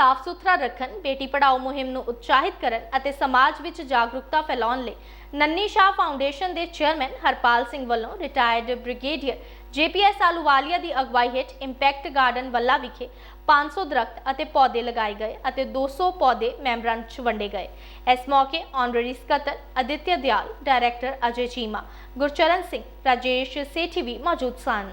ਸਾਫ਼ ਸੁਥਰਾ ਰੱਖਣ, ਬੇਟੀ ਪੜਾਓ ਮੁਹਿੰਮ ਨੂੰ ਉਤਸ਼ਾਹਿਤ ਕਰਨ ਅਤੇ ਸਮਾਜ ਵਿੱਚ ਜਾਗਰੂਕਤਾ ਫੈਲਾਉਣ ਲਈ ਨੰਨੀ ਸ਼ਾਹ ਫਾਊਂਡੇਸ਼ਨ ਦੇ ਚੇਅਰਮੈਨ ਹਰਪਾਲ ਸਿੰਘ ਵੱਲੋਂ ਰਿਟਾਇਰਡ ਬ੍ਰਿਗੇਡੀਅਰ ਜੇਪੀਐਸ ਆਲੂਵਾਲੀਆ ਦੀ ਅਗਵਾਈ ਹੇਠ ਇੰਪੈਕਟ ਗਾਰਡਨ ਵੱਲਾ ਵਿਖੇ 500 ਦਰਖਤ ਅਤੇ ਪੌਦੇ ਲਗਾਏ ਗਏ ਅਤੇ 200 ਪੌਦੇ ਮੈਂਬਰਾਂ 'ਚ ਵੰਡੇ ਗਏ। ਇਸ ਮੌਕੇ ਆਨਰੇਰੀ ਸਕੱਤਰ ਅਦਿੱਤਿਆ ਦਿਆਲ ਡਾਇਰੈਕਟਰ ਅਜੇ ਚੀਮਾ, ਗੁਰਚਰਨ ਸਿੰਘ, ਰਾਜੇਸ਼ ਸੇਠੀ ਵੀ ਮੌਜੂਦ ਸਨ।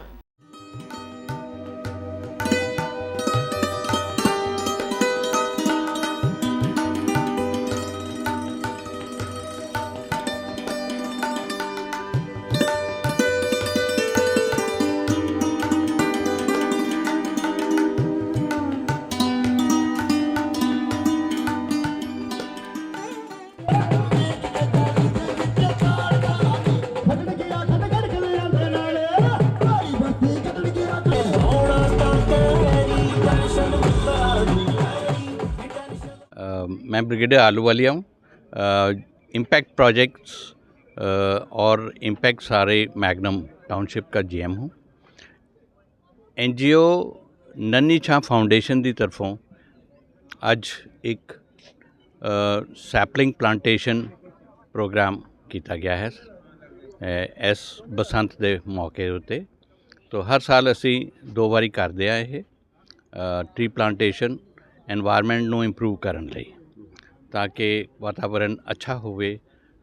मैं ब्रिगेडियर आलू वालिया हूँ इम्पैक्ट प्रोजेक्ट्स और इम्पैक्ट सारे मैग्नम टाउनशिप का जी जीएम हूँ। ओ नन्नी छा फाउंडेशन की तरफों आज एक सैपलिंग प्लांटेशन प्रोग्राम किया गया है इस बसंत दे मौके उत्ते तो हर साल असी दो बारी करते हैं ये ट्री प्लांटेशन एनवायरमेंट नो इंप्रूव करने ली ਤਾਂ ਕਿ ਵਾਤਾਵਰਣ ਅੱਛਾ ਹੋਵੇ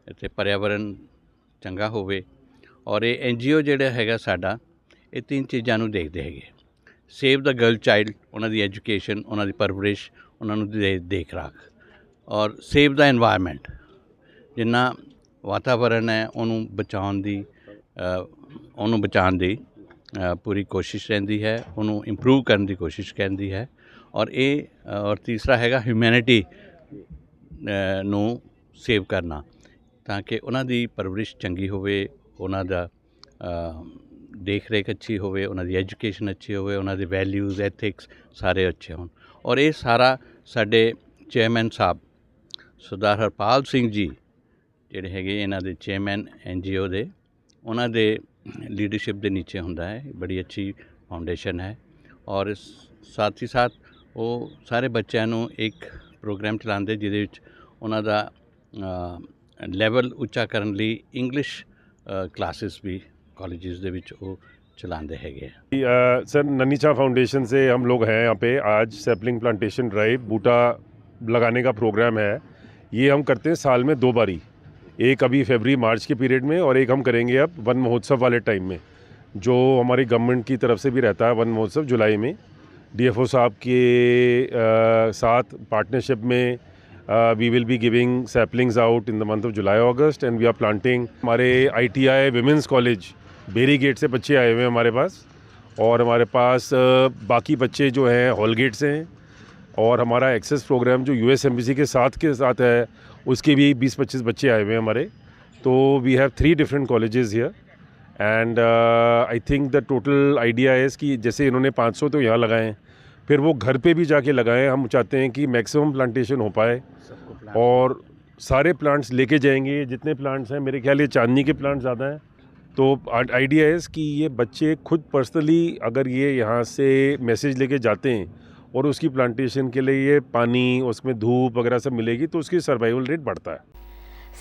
ਅਤੇ ਪਰਿਆਵਰਣ ਚੰਗਾ ਹੋਵੇ। ਔਰ ਇਹ ਐਨ ਜੀ ਓ ਜਿਹੜਾ ਹੈਗਾ ਸਾਡਾ, ਇਹ ਤਿੰਨ ਚੀਜ਼ਾਂ ਨੂੰ ਦੇਖਦੇ ਹੈਗੇ। ਸੇਵ ਦਾ ਗਰਲ ਚਾਈਲਡ, ਉਹਨਾਂ ਦੀ ਐਜੂਕੇਸ਼ਨ, ਉਹਨਾਂ ਦੀ ਪਰਵਰਿਸ਼, ਉਹਨਾਂ ਨੂੰ ਦੇਖ ਰਾਖ। ਔਰ ਸੇਵ ਦਾ এনवायरमेंट ਜਿੰਨਾ ਵਾਤਾਵਰਣ ਹੈ ਉਹਨੂੰ ਬਚਾਉਣ ਦੀ ਉਹਨੂੰ ਬਚਾਉਣ ਦੀ ਪੂਰੀ ਕੋਸ਼ਿਸ਼ ਰਹਿੰਦੀ ਹੈ, ਉਹਨੂੰ ਇੰਪਰੂਵ ਕਰਨ ਦੀ ਕੋਸ਼ਿਸ਼ ਕਹਿੰਦੀ ਹੈ। ਔਰ ਇਹ, ਔਰ ਤੀਸਰਾ ਹੈਗਾ ਹਿਊਮੈਨਿਟੀ ਨੂੰ ਸੇਵ ਕਰਨਾ, ਤਾਂ ਕਿ ਉਹਨਾਂ ਦੀ ਪਰਵਰਿਸ਼ ਚੰਗੀ ਹੋਵੇ, ਉਹਨਾਂ ਦਾ ਦੇਖ ਰੇਖ ਅੱਛੀ ਹੋਵੇ, ਉਹਨਾਂ ਦੀ ਐਜੂਕੇਸ਼ਨ ਅੱਛੀ ਹੋਵੇ, ਉਹਨਾਂ ਦੇ ਵੈਲਿਊਜ਼, ਐਥਿਕਸ ਸਾਰੇ ਅੱਛੇ ਹੋਣ। ਔਰ ਇਹ ਸਾਰਾ ਸਾਡੇ ਚੇਅਰਮੈਨ ਸਾਹਿਬ, ਸਰਦਾਰ ਹਰਪਾਲ ਸਿੰਘ ਜੀ, ਜਿਹੜੇ ਹੈਗੇ ਇਹਨਾਂ ਦੇ ਚੇਅਰਮੈਨ ਐਨਜੀਓ ਦੇ, ਉਹਨਾਂ ਦੇ ਲੀਡਰਸ਼ਿਪ ਦੇ ਨੀਚੇ ਹੁੰਦਾ ਹੈ, ਬੜੀ ਅੱਛੀ ਫਾਊਂਡੇਸ਼ਨ ਹੈ। ਔਰ ਸਾਥ ਹੀ ਸਾਥ ਉਹ ਸਾਰੇ ਬੱਚਿਆਂ ਨੂੰ ਇੱਕ ਪ੍ਰੋਗਰਾਮ ਚਲਾਉਂਦੇ ਜਿਹਦੇ ਵਿੱਚ ਉਹਨਾਂ ਦਾ ਲੈਵਲ ਉੱਚਾ ਕਰਨ ਲਈ ਇੰਗਲਿਸ਼ ਕਲਾਸਿਸ ਵੀ ਕਾਲਜਿਸ ਦੇ ਵਿੱਚ ਉਹ ਚਲਾਉਂਦੇ ਹੈਗੇ ਆ अ, सर नन्नी शाह फाउंडेशन से हम लोग हैं यहाँ पे आज सैपलिंग प्लांटेशन ड्राइव बूटा लगाने का प्रोग्राम है ये हम करते हैं साल में दो बारी एक अभी फरवरी मार्च के पीरियड में और एक हम करेंगे अब वन महोत्सव वाले टाइम में जो हमारी गवर्नमेंट की तरफ से भी रहता है वन महोत्सव जुलाई में डीएफओ साहब के साथ पार्टनरशिप में we will be giving saplings out in the month of July August and we are planting हमारे ITI women's college Beri gate से बच्चे आए हुए हैं हमारे पास और हमारे पास बाकी बच्चे जो हैं हॉल गेट से हैं और हमारा एक्सेस प्रोग्राम जो यूएस एम्बेसी के साथ के साथ है, उसके भी 20-25 बच्चे आए हुए हैं हमारे। तो we have three different colleges here and I think the total idea is कि जैसे इन्होंने 500 तो यहाँ लगाए हैं फिर वो घर पे भी जाके लगाएँ हम चाहते हैं कि मैक्सिमम प्लांटेशन हो पाए और सारे प्लांट्स लेके जाएँगे। जितने प्लांट्स हैं मेरे ख्याल ये चांदनी के प्लांट ज़्यादा हैं। तो आइडिया इज़ कि ये बच्चे खुद पर्सनली अगर ये यहाँ से मैसेज लेके जाते हैं और उसकी प्लांटेशन के लिए ये पानी उसमें धूप वगैरह सब मिलेगी तो उसकी सर्वाइवल रेट बढ़ता है।